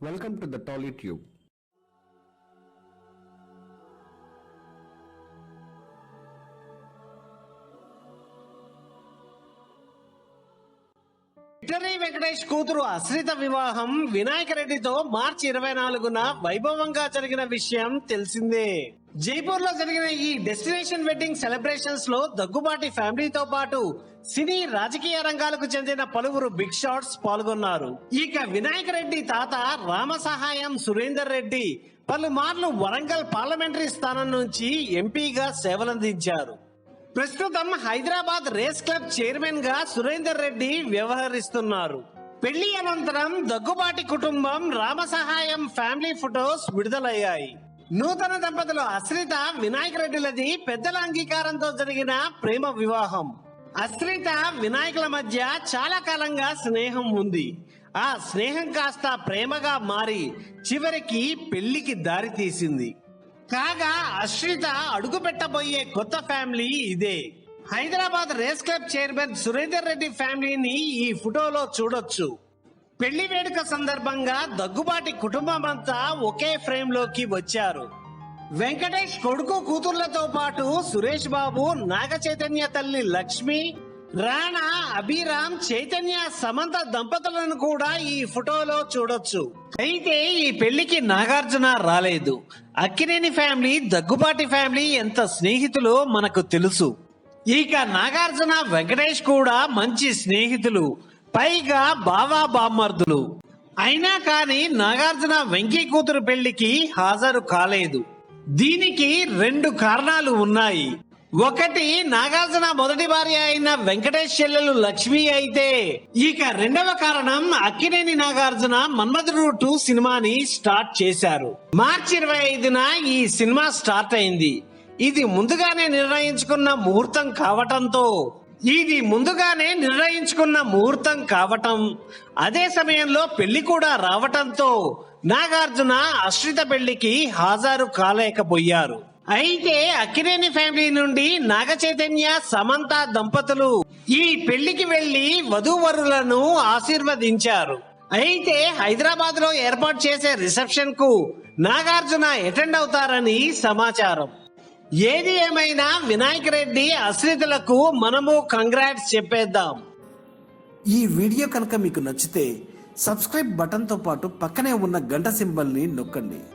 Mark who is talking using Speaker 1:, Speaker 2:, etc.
Speaker 1: Welcome to the TollyTube.
Speaker 2: Victory Venkatesh కూతురు అశ్రిత వివాహం వినాయక రెడ్డితో మార్చి ఇరవై నాలుగున వైభవంగా జరిగిన విషయం తెలిసిందే. జైపూర్లో జరిగిన ఈ డెస్టినేషన్ వెడ్డింగ్ సెలబ్రేషన్స్లో దగ్గుబాటి ఫ్యామిలీతో పాటు సినీ రాజకీయ రంగాలకు చెందిన పలువురు బిగ్ షాట్స్ పాల్గొన్నారు. ఇక వినాయక రెడ్డి తాత రామ సహాయం సురేందర్ రెడ్డి పలుమార్లు వరంగల్ పార్లమెంటరీ స్థానం నుంచి ఎంపీగా సేవలందించారు. ప్రస్తుతం హైదరాబాద్ రేస్ క్లబ్ చైర్మన్గా సురేందర్ రెడ్డి వ్యవహరిస్తున్నారు. పెళ్ళి అనంతరం దగ్గుబాటి కుటుంబం రామ సహాయం ఫ్యామిలీ ఫొటోస్ విడుదలయ్యాయి. నూతన దంపతులు అశ్రిత వినాయక రెడ్డిలది పెద్దల అంగీకారంతో జరిగిన ప్రేమ వివాహం. అశ్రిత వినాయకుల మధ్య చాలా కాలంగా స్నేహం ఉంది. ఆ స్నేహం కాస్త ప్రేమగా మారి చివరికి పెళ్ళికి దారి తీసింది కాగా అశ్రిత అడుగు పెట్టబోయే కొత్త ఫ్యామిలీ ఇదే. Hyderabad race club chairman Surender Reddy ఫ్యామిలీని ఈ ఫోటోలో చూడొచ్చు. పెళ్ళి వేడుక సందర్భంగా దగ్గుబాటి కుటుంబం అంతా ఒకే ఫ్రేమ్లోకి వచ్చారు. వెంకటేష్ కొడుకు కూతుర్లతో పాటు సురేష్ బాబు నాగ చైతన్య తల్లి లక్ష్మి రాణా అభిరామ్ చైతన్య సమంత దంపతులను కూడా ఈ ఫోటోలో చూడొచ్చు. అయితే ఈ పెళ్ళికి నాగార్జున రాలేదు. అక్కినేని ఫ్యామిలీ దగ్గుబాటి ఫ్యామిలీ ఎంత స్నేహితులో మనకు తెలుసు. ఇక నాగార్జున వెంకటేష్ కూడా మంచి స్నేహితులు. పైగా బావా బామ్మర్దులు అయినా కానీ నాగార్జున వెంకీ కూతురు పెళ్ళికి హాజరు కాలేదు. దీనికి రెండు కారణాలు ఉన్నాయి. ఒకటి నాగార్జున మొదటి భార్య అయిన వెంకటేష్ చెల్లెలు లక్ష్మి అయితే ఇక రెండవ కారణం అక్కినేని నాగార్జున మన్మధుడు టూ సినిమాని స్టార్ట్ చేశారు. మార్చి ఇరవై ఐదున ఈ సినిమా స్టార్ట్ అయింది. ఇది ముందుగానే నిర్ణయించుకున్న ముహూర్తం కావటంతో ఇది ముందుగానే నిర్ణయించుకున్న ముహూర్తం కావటం అదే సమయంలో పెళ్ళి కూడా రావటంతో నాగార్జున అశ్రిత పెళ్ళికి హాజరు కాలేకపోయారు. అయితే అక్కినేని ఫ్యామిలీ నుండి నాగ చైతన్య సమంత దంపతులు ఈ పెళ్ళికి వెళ్ళి వధూవరులను ఆశీర్వదించారు. అయితే హైదరాబాద్లో ఏర్పాటు చేసే రిసెప్షన్కు నాగార్జున అటెండ్ అవుతారని సమాచారం. ఏది ఏమైనా వినాయక్ రెడ్డి అశ్రితులకు మనము కంగ్రాట్స్ చెప్పేద్దాం.
Speaker 3: ఈ వీడియో కనుక మీకు నచ్చితే సబ్స్క్రైబ్ బటన్తో పాటు పక్కనే ఉన్న గంట సింబల్ని నొక్కండి.